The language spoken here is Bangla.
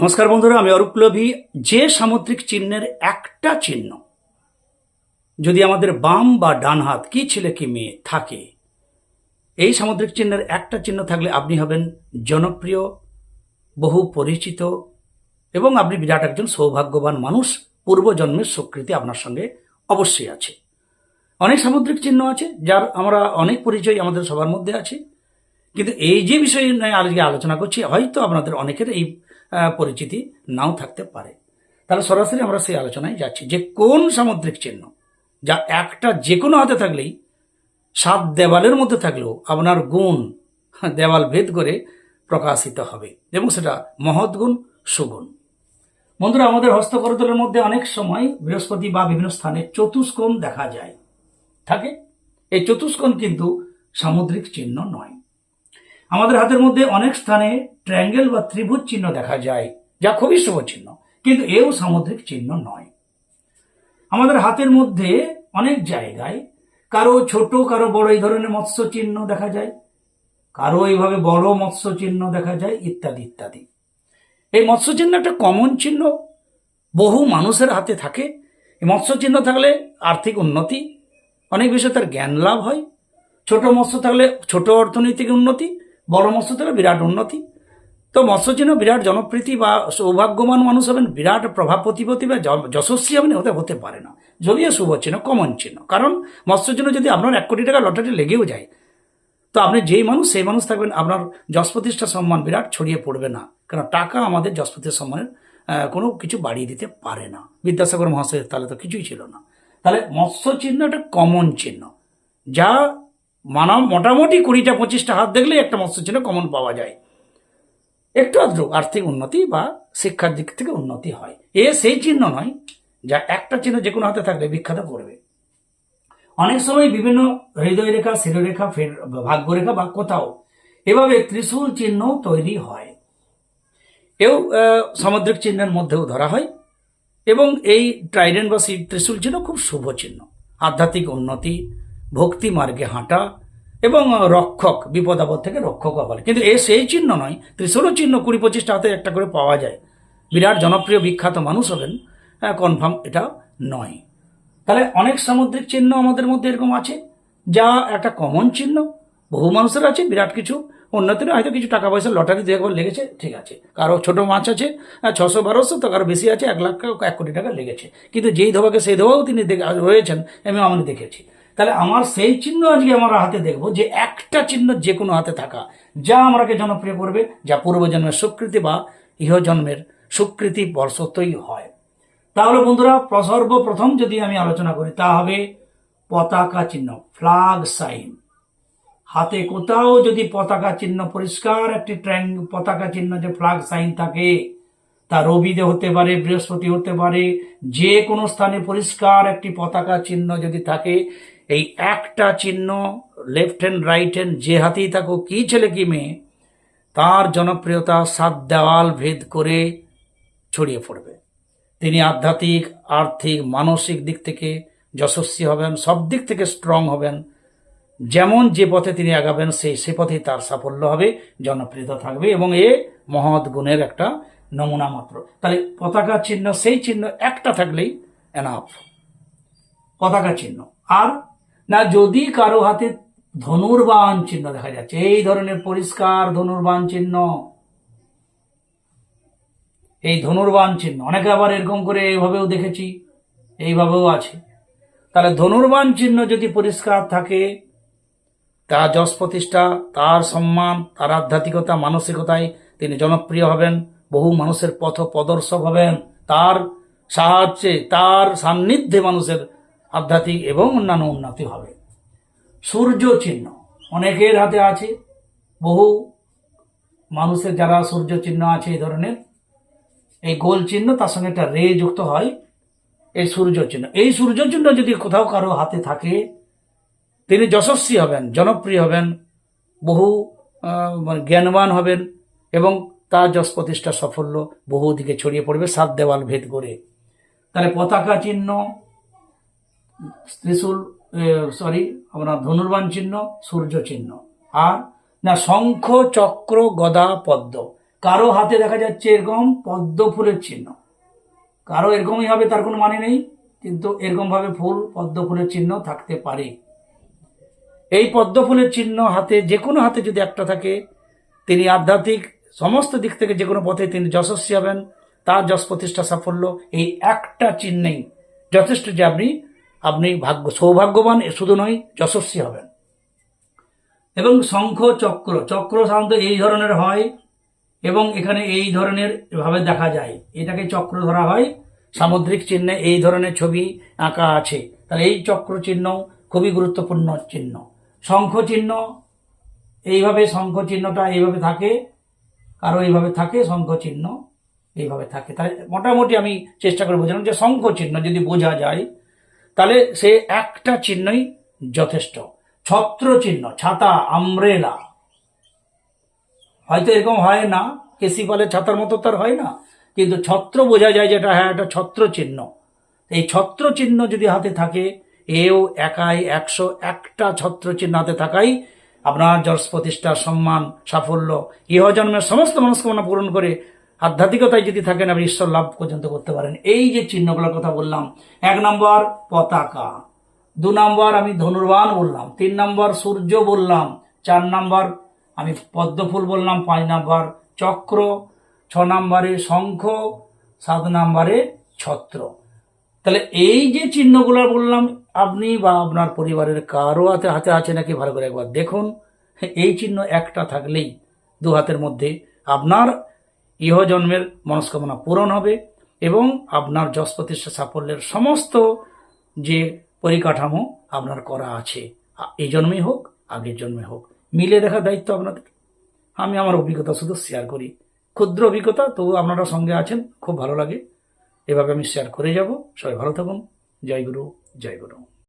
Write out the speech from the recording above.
নমস্কার বন্ধুরা, আমি অরূপ যে সামুদ্রিক চিহ্নের একটা চিহ্ন, যদি আমাদের বাম বা ডান হাত কি ছেলে কি মেয়ে থাকে, এই সামুদ্রিক চিহ্নের একটা চিহ্ন থাকলে আপনি হবেন জনপ্রিয়, বহু পরিচিত এবং আপনি বিরাট একজন সৌভাগ্যবান মানুষ। পূর্বজন্মের স্বীকৃতি আপনার সঙ্গে অবশ্যই আছে। অনেক সামুদ্রিক চিহ্ন আছে যার আমরা অনেক পরিচয় আমাদের সবার মধ্যে আছে। কিন্তু এই যে বিষয় আজকে আলোচনা করছি, হয়তো আপনাদের অনেকের এই পরিচিতি নাও থাকতে পারে। তাহলে সরাসরি আমরা সেই আলোচনায় যাচ্ছি যে কোন সামুদ্রিক চিহ্ন, যা একটা যে কোনো হাতে থাকলেই, সাত দেওয়ালের মধ্যে থাকলেও আপনার গুণ দেওয়াল ভেদ করে প্রকাশিত হবে এবং সেটা মহৎ গুণ, সুগুণ। বন্ধুরা, আমাদের হস্তকরতলের মধ্যে অনেক সময় বৃহস্পতি বা বিভিন্ন স্থানে চতুষ্কোণ দেখা যায়। থাকে? এই চতুষ্কোণ কিন্তু সামুদ্রিক চিহ্ন নয়। আমাদের হাতের মধ্যে অনেক স্থানে ট্রায়াঙ্গেল বা ত্রিভুজ চিহ্ন দেখা যায়, যা খুবই শুভ চিহ্ন, কিন্তু এও সামুদ্রিক চিহ্ন নয়। আমাদের হাতের মধ্যে অনেক জায়গায় কারও ছোট, কারও বড় এই ধরনের মৎস্য চিহ্ন দেখা যায়, কারও এইভাবে বড় মৎস্য চিহ্ন দেখা যায়, ইত্যাদি ইত্যাদি। এই মৎস্য চিহ্ন একটা কমন চিহ্ন, বহু মানুষের হাতে থাকে। এই মৎস্য চিহ্ন থাকলে আর্থিক উন্নতি, অনেক বিষয়ে তার জ্ঞান লাভ হয়। ছোট মৎস্য থাকলে ছোট অর্থনৈতিক উন্নতি বড় মৎস্য থাকলে বিরাট উন্নতি। তো মৎস্যচিহ্ন বিরাট জনপ্রীতি বা সৌভাগ্যবান মানুষ হবেন, বিরাট প্রভাব প্রতিপত্তি বা যশস্বী হবেন হতে হতে পারে না। যদিও শুভ চিহ্ন, কমন চিহ্ন। কারণ মৎস্যচিহ্ন যদি আপনার এক কোটি টাকা লটারি লেগেও যায়, তো আপনি যেই মানুষ সেই মানুষ থাকবেন, আপনার যশ প্রতিষ্ঠা সম্মান বিরাট ছড়িয়ে পড়বে না। কারণ টাকা আমাদের যশ প্রতিষ্ঠা সম্মানের কোনো কিছু বাড়িয়ে দিতে পারে না। বিদ্যাসাগর মহাশয়ের তাহলে তো কিছুই ছিল না। তাহলে মৎস্য চিহ্ন একটা কমন চিহ্ন। যা মানব মোটামুটি কুড়িটা, পঁচিশটা হাত দেখলেই একটা মৎস্য চিহ্ন কমন পাওয়া যায়। একটু আদ্র আর্থিক উন্নতি বা শিক্ষার দিক থেকে উন্নতি হয়। এ সেই চিহ্ন নয় যা একটা চিহ্ন যে কোনো হাতে থাকলে বিখ্যাত করবে। অনেক সময় বিভিন্ন হৃদয় রেখা শিরোরেখা, ফের ভাগ্যরেখা বা কোথাও এভাবে ত্রিশূল চিহ্ন তৈরি হয়। এও সামুদ্রিক চিহ্নের মধ্যেও ধরা হয় এবং এই ট্রাইডেন্ট বা ত্রিশূল চিহ্ন খুব শুভ চিহ্ন। আধ্যাত্মিক উন্নতি, ভক্তি মার্গে হাঁটা এবং রক্ষক, বিপদ আপদ থেকে রক্ষক বলে কিন্তু এ সেই চিহ্ন নয় ত্রিশূলও চিহ্ন কুড়ি পঁচিশটা হাতে একটা করে পাওয়া যায়। বিরাট জনপ্রিয়, বিখ্যাত মানুষ হবেন কনফার্ম এটা নয়। তাহলে অনেক সামুদ্রিক চিহ্ন আমাদের মধ্যে এরকম আছে, যা একটা কমন চিহ্ন। বহু মানুষের আছে, বিরাট কিছু, উন্নতির হয়তো কিছু টাকা পয়সা লটারি দু একবার লেগেছে, ঠিক আছে। কারও ছোট মাছ আছে ছশো, বারোশো, তো কারও বেশি আছে, এক লাখ, এক কোটি টাকা লেগেছে। কিন্তু যেই ধোবাকে সেই ধোবাও তিনি রয়েছেন, আমি আমি দেখেছি তাহলে আমার সেই চিহ্ন আজকে আমার হাতে দেখব যে একটা চিহ্ন যে কোনো হাতে থাকা, যা আমাকে জনপ্রিয় করবে, যা পূর্বজন্মের স্বীকৃতি বা ইহজন্মের স্বীকৃতি বর্ষতই হয়। তাহলে বন্ধুরা প্র- সর্বপ্রথম যদি আমি আলোচনা করি, তা হবে পতাকা চিহ্ন ফ্লাগ সাইন হাতে কোথাও যদি পতাকা চিহ্ন পরিষ্কার, একটি ট্র্যাং পতাকা চিহ্ন যে ফ্লাগ সাইন থাকে, তা রবিদে হতে পারে, বৃহস্পতি হতে পারে, যে কোনো স্থানে পরিষ্কার একটি পতাকা চিহ্ন যদি থাকে এই একটা চিহ্ন লেফট হ্যান্ড রাইট হ্যান্ড যে হাতেই থাকুক কি ছেলে কি মেয়ে, তার জনপ্রিয়তা সাত দেওয়াল ভেদ করে ছড়িয়ে পড়বে। তিনি আধ্যাত্মিক, আর্থিক, মানসিক দিক থেকে যশস্বী হবেন, সব দিক থেকে স্ট্রং হবেন। যেমন যে পথে তিনি আগাবেন, সেই সে পথেই তার সাফল্য হবে, জনপ্রিয়তা থাকবে এবং এ মহৎ গুণের একটা নমুনা মাত্র। তাহলে পতাকা চিহ্ন, সেই চিহ্ন একটা থাকলেই এনাফ পতাকা চিহ্ন। আর না যদি কারও হাতে ধনুর্বাণ চিহ্ন দেখা যাচ্ছে, এই ধরনের পরিষ্কার ধনুর্বাণ চিহ্ন, এই ধনুর্বাণ চিহ্ন, অনেকে আবার এরকম করে এইভাবেও দেখেছি, এইভাবেও আছে। তাহলে ধনুর্বাণ চিহ্ন যদি পরিষ্কার থাকে, তার যশ প্রতিষ্ঠা, তার সম্মান, তার আধ্যাত্মিকতা, মানসিকতায় তিনি জনপ্রিয় হবেন, বহু মানুষের পথ প্রদর্শক হবেন, তার সাহায্যে, তার সান্নিধ্যে মানুষের আধ্যাত্মিক এবং অন্যান্য উন্নতি হবে। সূর্য চিহ্ন অনেকের হাতে আছে। বহু মানুষের যারা সূর্য চিহ্ন আছে এই ধরনের, এই গোল চিহ্ন তার সঙ্গে একটা রে যুক্ত হয়, এই সূর্য চিহ্ন। এই সূর্য চিহ্ন যদি কোথাও কারও হাতে থাকে, তিনি যশস্বী হবেন, জনপ্রিয় হবেন, বহু মানে জ্ঞানবান হবেন এবং তার যশ প্রতিষ্ঠা সাফল্য বহু দিকে ছড়িয়ে পড়বে, সাত দেওয়াল ভেদ করে। তাহলে পতাকা চিহ্ন ত্রিশূল সরি আপনার ধনুর্বান চিহ্ন, সূর্য চিহ্ন। আর, না, শঙ্খ, চক্র, গদা, পদ্ম। কারও হাতে দেখা যাচ্ছে এরকম পদ্ম ফুলের চিহ্ন। কারও এরকমই হবে, তার কোনো মানে নেই, কিন্তু এরকমভাবে ফুল, পদ্ম ফুলের চিহ্ন থাকতে পারে। এই পদ্ম ফুলের চিহ্ন হাতে, যে কোনো হাতে যদি একটা থাকে, তিনি আধ্যাত্মিক সমস্ত দিক থেকে যে কোনো পথে তিনি যশস্বী হবেন, তার যশ প্রতিষ্ঠা সাফল্য, এই একটা চিহ্নেই যথেষ্ট যে আপনি আপনি ভাগ্য, সৌভাগ্যবান এ শুধু নয়, যশস্বী হবেন। এবং শঙ্খ, চক্র চক্র সাধারণত এই ধরনের হয়, এবং এখানে এই ধরনের ভাবে দেখা যায়। এটাকে চক্র ধরা হয়। সামুদ্রিক চিহ্নে এই ধরনের ছবি আঁকা আছে। তাহলে এই চক্র চিহ্ন খুবই গুরুত্বপূর্ণ চিহ্ন। শঙ্খ চিহ্ন, এইভাবে শঙ্খ চিহ্নটা এইভাবে থাকে কারও এইভাবে থাকে, শঙ্খ চিহ্ন এইভাবে থাকে। তাই মোটামুটি আমি চেষ্টা করে বোঝালাম যে শঙ্খ চিহ্ন যদি বোঝা যায় তাহলে সে একটা চিহ্নই যথেষ্ট। ছত্র চিহ্ন ছাতা আমরেলা হয়তো এরকম হয় না, কেসি পালে ছাতার মতো তার হয় না, কিন্তু ছত্র বোঝা যায় যেটা হ্যাঁ এটা ছত্র চিহ্ন এই ছত্র চিহ্ন যদি হাতে থাকে, এও একাই একশো একটা ছত্র চিহ্ন হাতে থাকাই আপনার যশ প্রতিষ্ঠা সম্মান, সাফল্য, ইহজন্মের সমস্ত মনস্কামনা পূরণ করে আধ্যাত্মিকতায় যদি থাকেন, আপনি ঈশ্বর লাভ পর্যন্ত করতে পারেন। এই যে চিহ্নগুলোর কথা বললাম, এক নম্বর পতাকা, দু নম্বর আমি ধনুর্বান বললাম, তিন নম্বর সূর্য বললাম, চার নম্বর আমি পদ্মফুল বললাম, পাঁচ নম্বর চক্র, ছ নম্বরে শঙ্খ, সাত নম্বরে ছত্র। তাহলে এই যে চিহ্নগুলো বললাম, আপনি বা আপনার পরিবারের কারও হাতে হাতে আছে নাকি, ভালো করে একবার দেখুন। এই চিহ্ন একটা থাকলেই দু হাতের মধ্যে আপনার ইহজন্মের মনস্কামনা পূরণ হবে এবং আপনার যশ প্রতিষ্ঠা সাফল্যের সমস্ত যে পরিকাঠামো আপনার করা আছে এই জন্মে হোক, আগের জন্মে হোক, মিলে দেখার দায়িত্ব আপনাদের। আমি আমার অভিজ্ঞতা শুধু শেয়ার করি। ক্ষুদ্র অভিজ্ঞতা তবু আপনারা সঙ্গে আছেন, খুব ভালো লাগে। এভাবে আমি শেয়ার করে যাব। সবাই ভালো থাকুন। জয় গুরু জয় গুরু।